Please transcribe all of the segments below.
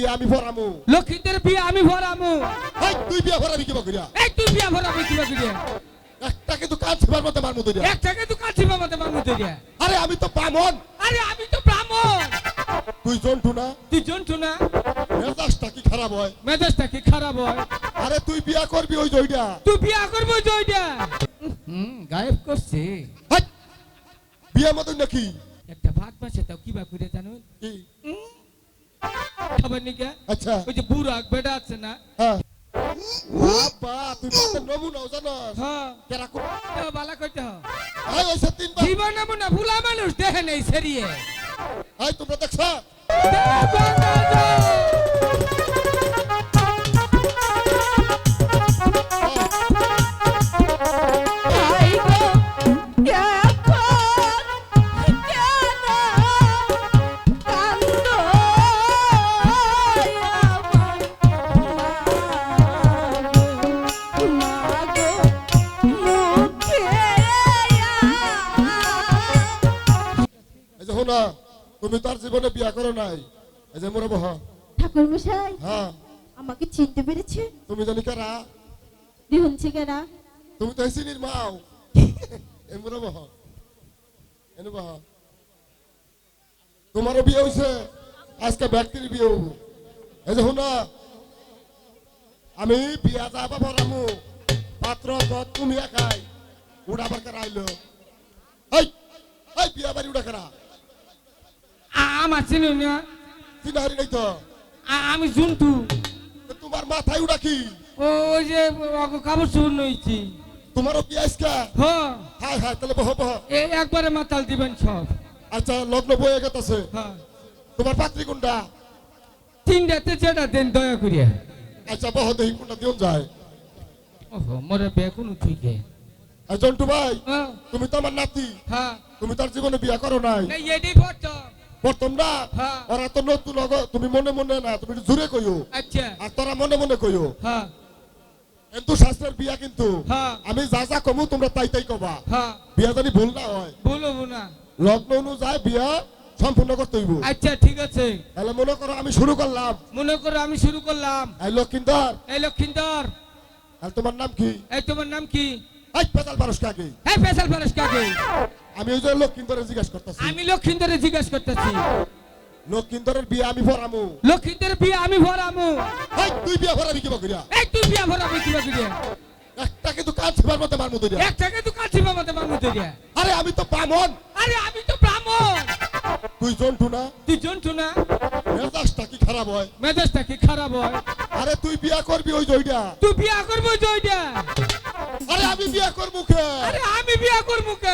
বিয়ে আমি ভরামু। লক্ষিতের বিয়ে আমি ভরামু। এই তুই বিয়ে ভরাবি কিবা করিয়া এই তুই বিয়ে ভরাবি কিবা করিয়া একটা কিন্তু কাজ ছিবার মতো মারমু তুই এক টাকা তো কাছি বাবাতে মামু তৈরিয়া আরে আমি তো পামন আরে আমি তো ব্রাহ্মণ। তুই জন্টু না? তুই জন্টু না? মেজাজটা কি খারাপ হয়? মেজাজটা কি খারাপ হয়? আরে তুই বিয়া করবি ওই জয়টা। তুই বিয়া করব জয়টা। হুম গায়েব করছে! বিয়ে মতন নাকি? একটা ভাত মাসে তাও কিবা করে জানো? কি? খাবার নিকে আচ্ছা। ওই যে বুড়া বেটা আছে না হ্যাঁ। বাবা তুই পাতের নমুনাও জানাস হ্যাঁ। কেরা কো বালা কইতে হ আই ওই সে তিনবার জীবন না ভুলা মানুষ দেখে নেই সেরিয়ে। আই তোমরা দেখছ? আই শোনা তুমি তার জীবনে বিয়া করো নাই। এই যে মোরে বহ ঠাকুর মশাই হ্যাঁ। আমাকে চিনতে পেরেছে? তুমি জানি কারা? দিহুন ছিকেরা তুমি তো চিনির মাও। এই মোরে বহ এনে বহ তোমারও বিয়ে হইছে আজকে ব্যক্তির বিয়ে হইব। এই যে শোনা আমি বিয়া যাবা ভরামু পাত্র পদ তুমি একাই উড়াবার কারা আইলো এই এই বিয়া বাড়ি উড়া কারা। আমার চিনি না। চিনাহারি নাই তো? আমি জুনটু তোমার মাথায় উড়া কি? ওই যে কাপড় চুর নইছি। তোমারও বিয়ে আজকে হ। হাই হাই তাহলে বহ বহ। এই একবারে মাতাল দিবেন সব। আচ্ছা লগ্ন বয়ে গেছে হ্যাঁ তোমার পাত্রী কোনটা? তিনটাতে যেটা দেন দয়া করিয়া। আচ্ছা বহ দেহি কোনটা দিন যায়। ওহো মোরে বেগুন উঠিকে আর জন্টু ভাই হ্যাঁ তুমি তো আমার নাতি। হ্যাঁ তুমি তার জীবনে বিয়া করো নাই। এডি ফটো প্রথম না। ওরা তো নতুন তুমি মনে মনে না তুমি জোরে কইও। আচ্ছা। আর তোরা মনে মনে কইও। হ্যাঁ কিন্তু শাস্ত্রের বিয়া কিন্তু। আমি যা যা কমু তোমরা তাই তাই কবা। বিয়া জানি ভুল না হয়। বলব না। লগ্ন অনুযায়ী বিয়া সম্পূর্ণ করতে হইব। আচ্ছা ঠিক আছে। তাহলে মনে করো আমি শুরু করলাম। মনে করো আমি শুরু করলাম। এই লক্ষিন্দর। এই লক্ষিন্দর। আর তোমার নাম কি? এই তোমার নাম কি? এই পেতাল মানুষ কাকে এই ফেসাল ফারেস কাকে আমি ওই যে লক্ষিন্দরে জিজ্ঞাসা করতেছি। আমি লক্ষিন্দরে জিজ্ঞেস করতেছি। লক্ষিন্দরের বিয়ে আমি ভরামু। লক্ষিন্দরের বিয়ে আমি ভরামু। এই তুই বিয়ে ভরাবি কিবা করিয়া এই তুই বিয়ে ভরাবি কিবা করিয়া একটা কিন্তু কাজ ছিবার মতো মারমু তুই এক টাকা তো কাছি বাবাতে মামু তৈরিয়া আরে আমি তো পামন আরে আমি তো ব্রাহ্মণ। তুই জন্টু না? তুই জন্টু না? মেজাজটা কি খারাপ হয়? মেজাজটা কি খারাপ হয়? আরে তুই বিয়া করবি ওই জয়টা। তুই বিয়া করব জয়টা। আরে আমি বিয়া করব কে? আরে আমি বিয়া করব কে?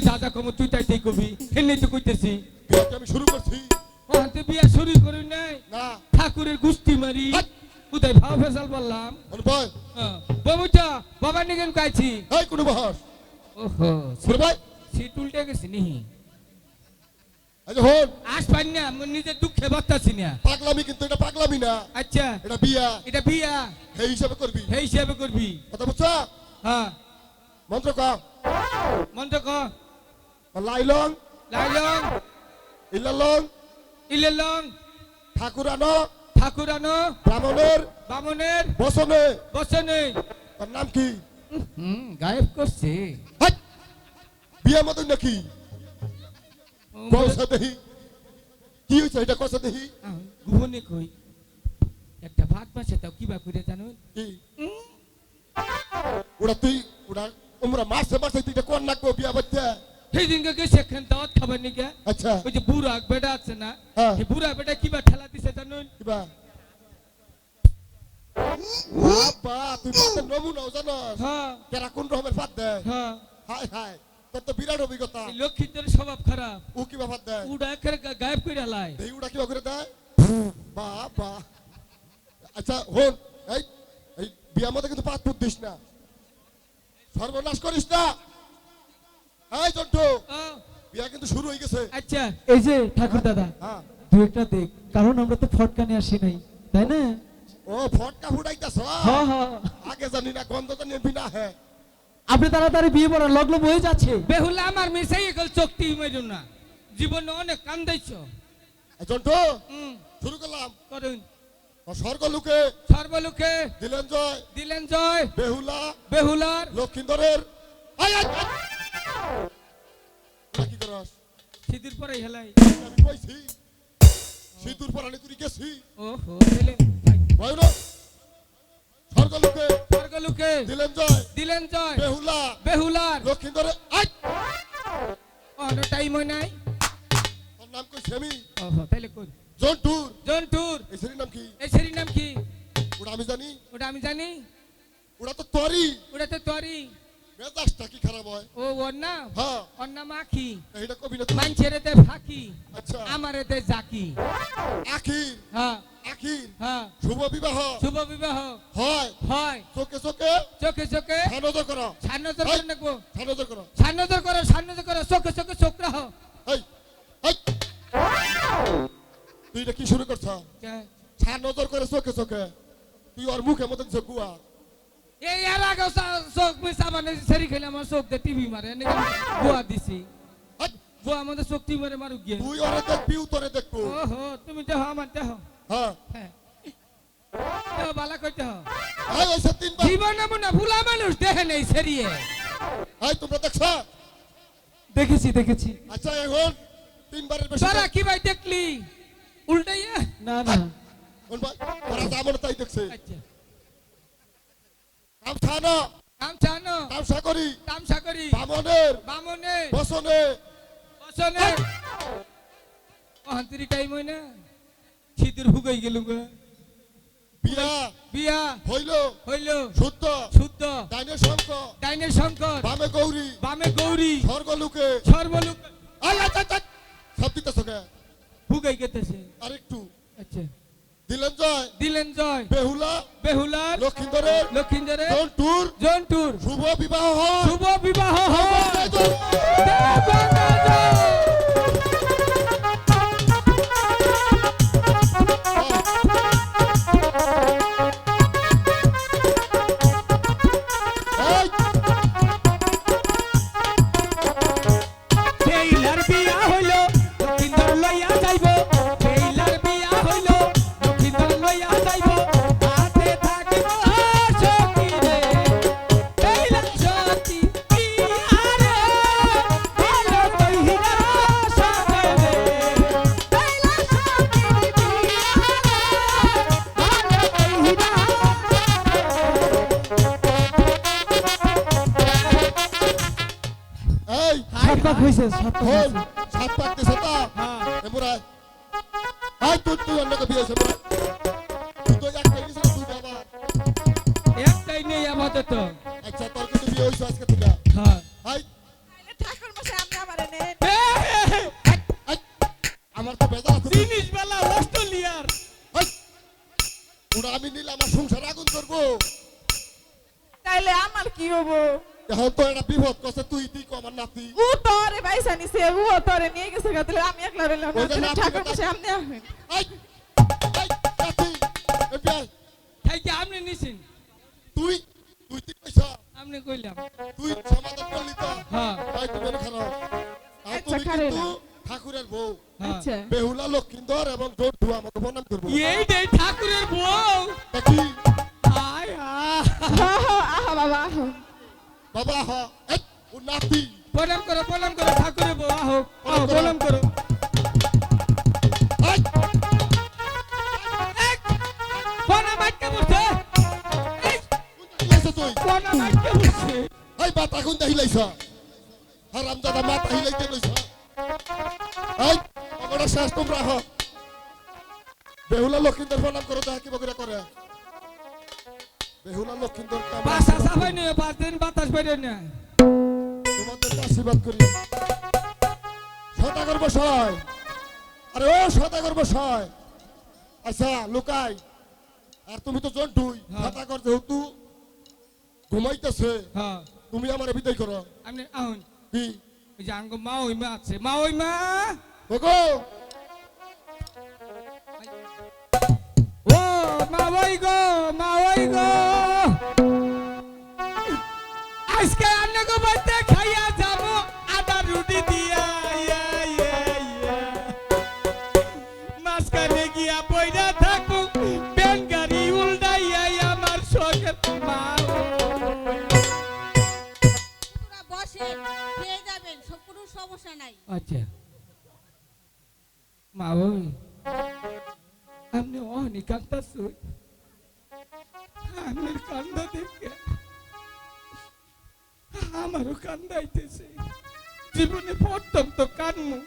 আমি যা যা কমো তুই তাই তাই কবি এমনি তো কইতেছি। আমি শুরু করছি। তুই বিয়া শুরু করি নাই। না। ঠাকুরের গুস্তি মারি। উদয় ভাও ফেসাল বললাম। বাবুটা বাবা নিগেন কাইছি। এই কোনো বহস ওহো ভাই? সিট উল্টে গেছে নিহি। আচ্ছা হন। আস পাই না নিজের দুঃখে বাতাছি না। পাগলামি কিন্তু এটা পাগলামি না। আচ্ছা। এটা বিয়া। এটা বিয়া। সেই হিসাবে করবি। সেই হিসাবে করবি। কথা বুঝছ? হ্যাঁ। মন্ত্র কা মন্ত্র ক লাইলং লাইলং ইল্লালং ইলেলং ঠাকুরানো ঠাকুরানো ব্রাহ্মণের বামনের বসনে বসনে তার নাম কি হুম গায়েব করছে হাট! বিয়ে মতন নাকি কৌশা দেহি কি হয়েছে এটা কষা দেহি গুহনে কই একটা ভাত মাসে তাও কিবা করে জানো কি ওরা তুই ওরা তোমরা মাসে মাসে তুই এটা কোন নাকবো বিয়া বাচ্চা সেই দিনকে গেছে এখান দাওয়াত খাবার নিকে আচ্ছা। ওই যে বুড়া বেটা আছে না হ্যাঁ। বুড়া বেটা কিবা ঠেলা দিছে জানো কিবা? বাবা তুই পাতের নমুনাও জানাস হ্যাঁ। কেরা কোন রকমের ভাত দেয়। হ্যাঁ। হাই হাই তোর তো বিরাট অভিজ্ঞতা। এই লক্ষ্মীদের স্বভাব খারাপ। ও কিবা ভাত দেয়? উড়া একের গায়েব করে লাই। দেহি ওটা কিবা করে দেয়? বাবা আচ্ছা হন এই এই বিয়ার মধ্যে কিন্তু পাত পুত দিস না। সর্বনাশ করিস না। এই জন্টু বিয়া কিন্তু শুরু হয়ে গেছে। আচ্ছা এই যে ঠাকুর দাদা হ্যাঁ। দু একটা দেখ কারণ আমরা তো ফটকা নিয়ে আসি নাই তাই না? ও ফটকা ফুটাইতেছ? হ্যাঁ হ্যাঁ আগে জানি না গন্ধ জানি বিনা হ্যাঁ। আপনি তাড়াতাড়ি বিয়ে পড়ার লগ্ন হয়ে যাচ্ছে। বেহুলা আমার মিশাই গেল চোখটি মেরু না। জীবনে অনেক কান্দাইছ। জন্টু হুম। শুরু করলাম। করুন। ও স্বর্গ লোকে সর্বলোকে দিলেন জয়। দিলেন জয়। বেহুলা বেহুলার লক্ষিন্দরের। আয় আয়। সিঁদুর পরে হেলাই। আমি কইছি সিঁদুর পরানি তুই গেছি। ওহো দিলেন। ভয় না? স্বর্গ লোকে সর্বলোকে দিলেন জয়। দিলেন জয়। বেহুলা। বেহুলার। লক্ষিন্দরের আয় অন্য টাইম হয় নাই। তোর নাম কইছি আমি ওহো তাইলে কোন জন্টুর। জন্টুর। এই সেরির নাম কি? এই সেরির নাম কি? ওটা আমি জানি। ওটা আমি জানি। ওটা তো তরি ওটা তো তরি মেজাজটা কি খারাপ হয়? ও ওর নাম? হ্যাঁ। ওর নাম আখি। এটা কবি না তুই? মানছের এতে ফাঁকি। আচ্ছা। আমার এতে জাকি। আখির? হ্যাঁ। আখির? হ্যাঁ। শুভ বিবাহ? শুভ বিবাহ। হয়। হয়। চোখে চোখে? চোখে চোখে? সানজর করো। সান্নজর করে নেব সানজর করো। সান্নজর করো সান্নজর করো চোখে চোখে চোখ রাহ এই এই তুই এটা কি শুরু করছ? সানজর করে চোখে চোখে। তুই ওর মুখে মতন চকুয়া এই আর আগে চোখ মিশা মানে সেরি খেলে আমার চোখ দিয়ে টিভি মারে এনেকে বুয়া দিছি বুয়া আমাদের চোখ টিভি মারে মারুক গিয়ে তুই ওরে দেখবি তোরে দেখব ওহো তুমি দেহ আমার দেহ হ্যাঁ হ্যাঁ দেহ বালা করতে হ এই ওইসব তিনবার জীবন এমন না ভুলা মানুষ দেখে নেই সেরিয়ে এই তোমরা দেখছ দেখেছি দেখেছি আচ্ছা এখন তিনবারের বেশি তোরা কি ভাই দেখলি উল্টাইয়া না না কোন ভাই ওরা যা মনে তাই দেখছে আচ্ছা কামছা না গামছা আনো কামসা করি তামসা করি বামনের। বামনে। বসনে বসনে। অহন্তরি টাইম হয় না শীতের হুগাই গেল গো। বিয়া। বিয়া। হইল। হইল। শুদ্ধ। শুদ্ধ। ডাইনে শঙ্খ ডাইনের শঙ্কর। বামে গৌরী। বামে গৌরী। স্বর্গলোকে। আয়, আয়। সব দিতে সকে হুগাই গেতেছে। আরেকটু। আচ্ছা। দিলেন জয়। দিলেন জয়। বেহুলা বেহুলার লক্ষিন্দরের লক্ষিন্দরের জন্টুর জন্টুর। শুভ বিবাহ শুভ বিবাহ হয়। পাক হইছে সাত পাক হ্যাঁ দিছে তো। এমরাই। আই তুই তুই অন্যকে বিয়ে হয়েছে তুই তো এক খাইছিস তুই বাবা। একটাই নেই আপাতত আচ্ছা তোর কিন্তু বিয়ে হইছে আজকে তোরে বাইসা নিছে ও তোরে নিয়ে গেছে গাতলে আমি একলা রইলাম না যে ঠাকুর মশাই আপনি আহেন আই আই নাতি এ বিয়াই থাইকে আপনি নিছেন তুই তুই তুই পয়সা আপনি কইলাম তুই সমাধান করলি তো হ্যাঁ তাই তুমি খারাপ আর আচ্ছা, তুমি খারে কিন্তু না। ঠাকুরের বউ আচ্ছা বেহুলা লক্ষিন্দর এবং জোরধু আমাকে বনাম করব এই দে ঠাকুরের বউ কি আয় আয় হা হা আহা বাবা আহা বাবা হ এই ও নাতি প্রণাম করো প্রণাম করো ঠাকুরের বউ আহো আহো প্রণাম করো। এই! এক, প্রণাম আটকে বসে। এই, কি হইছে তুই। প্রণাম আটকে বসে। এই বাতা কোন দেখিলাইছ? হারাম দাদা মাতা হিলাইতে লইছ। এই আমার শেষ তোমরা হ বেহুলা লক্ষিন্দর প্রণাম করো দেখা কিবা করে করে বেহুলা লক্ষিন্দর বাসা সাফাই নিয়ে পাঁচ দিন বাতাস তোমাদের আশীর্বাদ করি সদাগর বসায় আরে ও সদাগর বসায় আচ্ছা লুকাই। আর তুমি তো জন্টুই হ্যাঁ। সদাগর যেহেতু ঘুমাইতেছে হ্যাঁ। তুমি আমার বিদায় করো। আপনি আহুন। কি? ওই যে আঙ্গ মা ওই মা আছে। মা ওই মা! ওগো! ও মা ওই গো মা ওই গো! আজকে আর আপনাকে খাইয়া যাব আদা রুটি দিয়া। মাঝখানে গিয়া পয়রা থাকব ব্যান গাড়ি উল্টাইয়া আমার শখের মা বসেন খেয়ে যাবেন সব কোনো সমস্যা নাই। আচ্ছা। মা ওই আপনি অহনি কান্দাছ আমি কান্দা দেখে আমারও কান্দাইতেছে। জীবনে প্রথম তো কান্নু।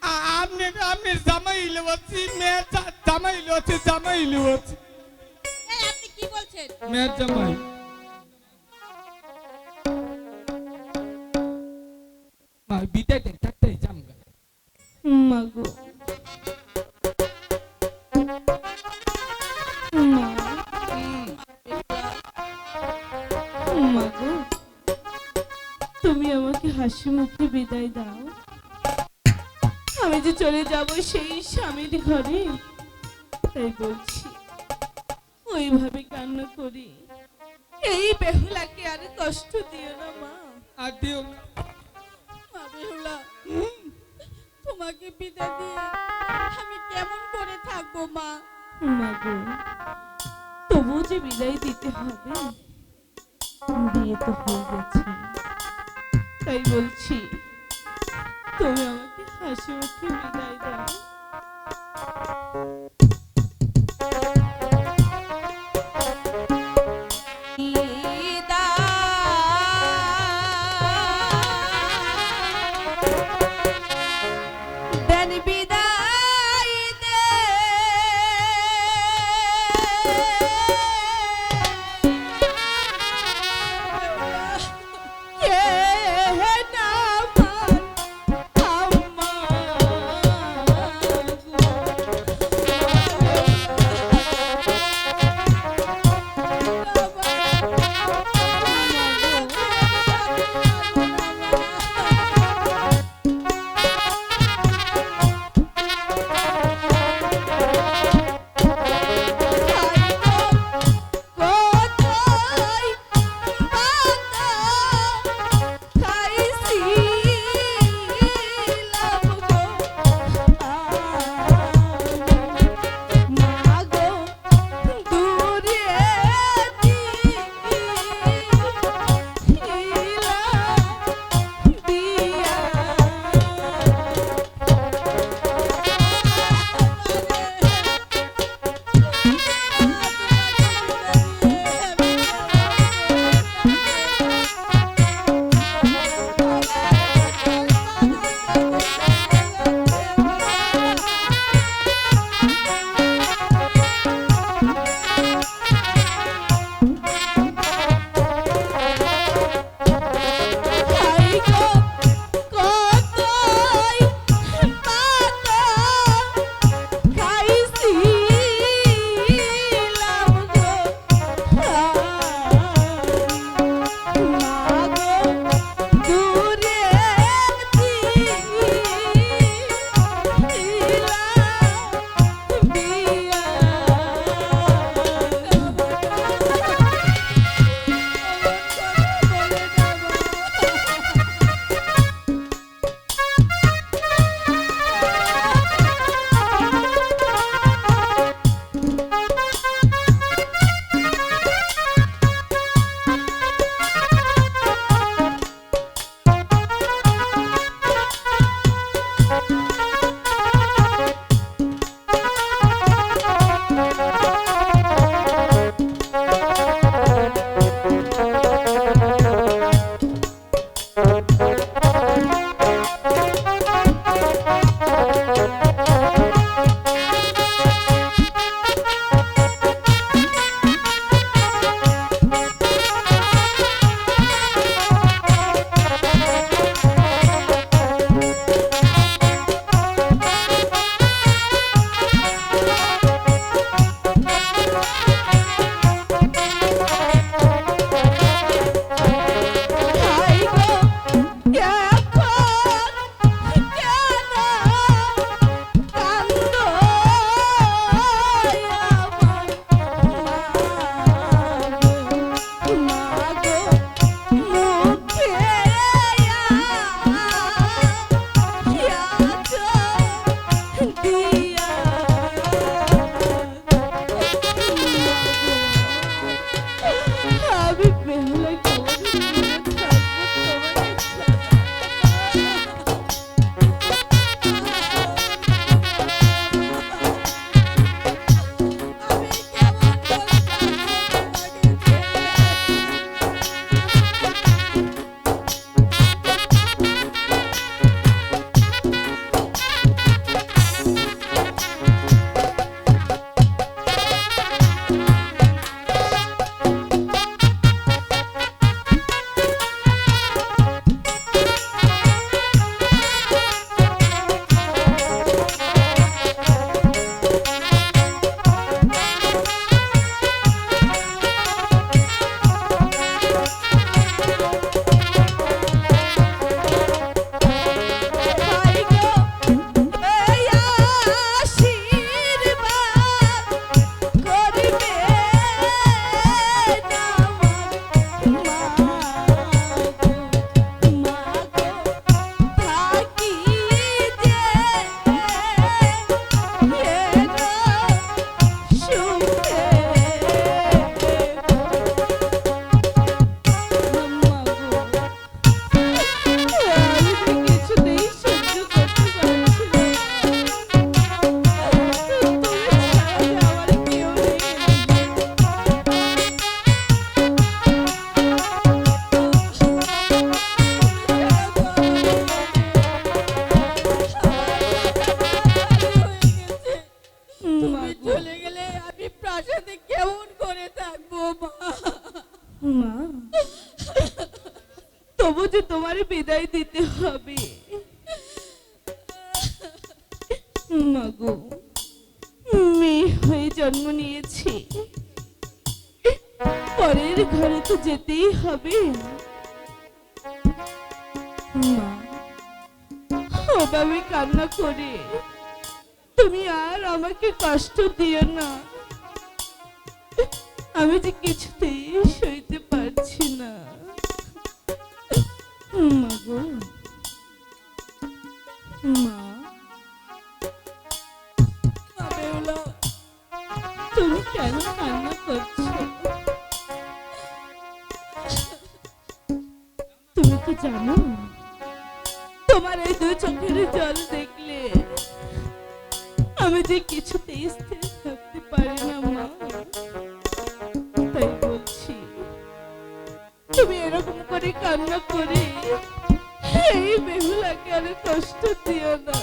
আ- আপনি আপনি জামাইলে হচ্ছে জামাইলে হচ্ছে জামাইলে হচ্ছে। আপনি কি বলছেন? মেয়ের জামাই। মা বিদায় দেন তাড়াতাড়ি জামগা। মাগো হাসি মুখে বিদায় দাও। আমি যে চলে যাব সেই স্বামীর ঘরে তাই বলছি ওইভাবে কান্না করি। এই বেহুলাকে আর কষ্ট দিও না মা। আর দিও না। বেহুলা তোমাকে বিদায় দিয়ে আমি কেমন করে থাকব মা? মাগো তবু যে বিদায় দিতে হবে বিয়ে তো হয়ে গেছে। তাই বলছি তুমি আমাকে হাসি মুখে বিদায় দাও। জন্ম নিয়েছি। পরের ঘরে তো যেতেই হবে। মা কান্না করে। তুমি আর আমাকে কষ্ট দিও না। আমি যে কিছুতেই সইতে পারছি না। মা গো, মা। কেন? কান্না করছ তুমি তো জানো তোমার এই দু চোখের জল দেখলে আমি যে কিছুতেই স্থির থাকতে পারি না মা তাই বলছি তুমি এরকম করে কান্না করে এই বেহুলাকে আর কষ্ট দিও না